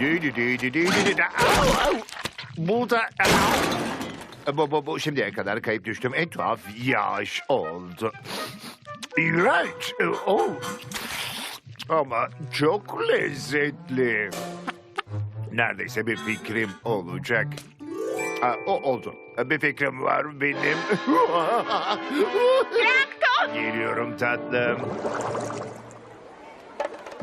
Dü dü dü dü dü dü dü. Au, au. Bu. Au. Bu, bu, bu şimdiye kadar kayıp düştüm en tuhaf yağış oldu. İğrenç. Oh. Ama çok lezzetli. Neredeyse bir fikrim olacak. Aa, o oldu. Bir fikrim var benim. Geliyorum tatlım.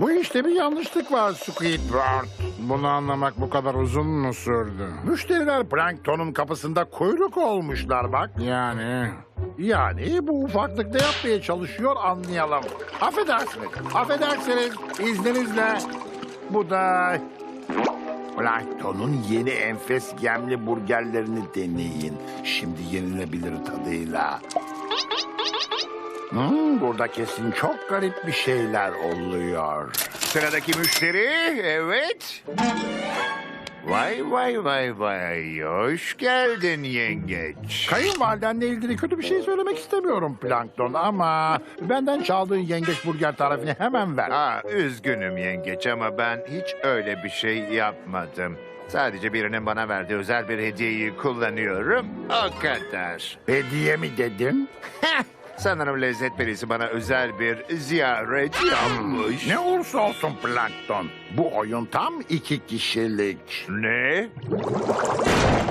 Bu işte bir yanlışlık var Squidward. Bunu anlamak bu kadar uzun mu sürdü? Müşteriler planktonun kapısında kuyruk olmuşlar bak. Yani... Yani bu ufaklıkta yapmaya çalışıyor anlayalım. Affedersiniz, affedersiniz izninizle. Bu da... Planktonun yeni enfes gemli burgerlerini deneyin. Şimdi yenilebilir tadıyla. Hmm, burada kesin çok garip bir şeyler oluyor. Sıradaki müşteri, evet. Vay vay vay vay, hoş geldin yengeç. Kayınvalidenle ilgili kötü bir şey söylemek istemiyorum Plankton ama benden çaldığın yengeç burger tarifini hemen ver. Aa, üzgünüm yengeç ama ben hiç öyle bir şey yapmadım. Sadece birinin bana verdiği özel bir hediyeyi kullanıyorum, o kadar. Hediye mi dedin? Sanırım lezzet perisi bana özel bir ziyaret yapmış. Ne olursa olsun Plankton. Bu oyun tam iki kişilik. Ne?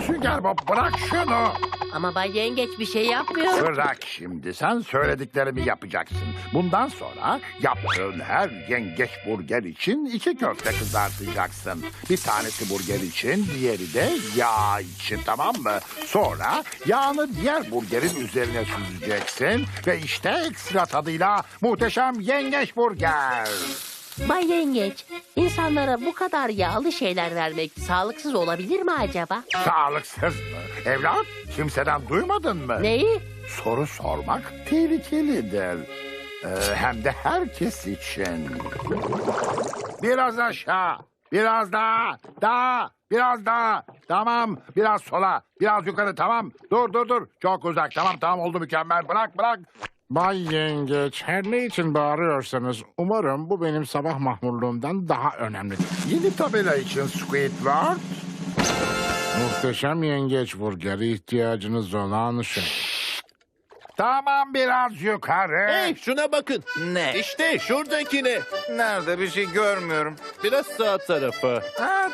Sünger Bob bırak şunu. Ama Bay Yengeç bir şey yapmıyor. Bırak şimdi sen söylediklerimi yapacaksın. Bundan sonra yaptığın her yengeç burger için iki köfte kızartacaksın. Bir tanesi burger için, diğeri de yağ için tamam mı? Sonra yağını diğer burgerin üzerine süzeceksin ve işte ekstra tadıyla muhteşem yengeç burger. Bay Yengeç, insanlara bu kadar yağlı şeyler vermek sağlıksız olabilir mi acaba? Sağlıksız mı? Evlat kimseden duymadın mı? Neyi? Soru sormak tehlikelidir. Ee, hem de herkes için. Biraz aşağı, biraz daha, daha, biraz daha. Tamam, biraz sola, biraz yukarı tamam. Dur dur dur, çok uzak. Tamam tamam oldu mükemmel. Bırak bırak. Bay Yengeç, her ne için bağırıyorsanız umarım bu benim sabah mahmurluğumdan daha önemlidir. Yeni tabela için Squidward. Muhteşem yengeç burgeri ihtiyacınız olan şey. Tamam biraz yukarı. Hey şuna bakın. Ne? İşte şuradakine. Nerede bir şey görmüyorum. Biraz sağ tarafa. Ha,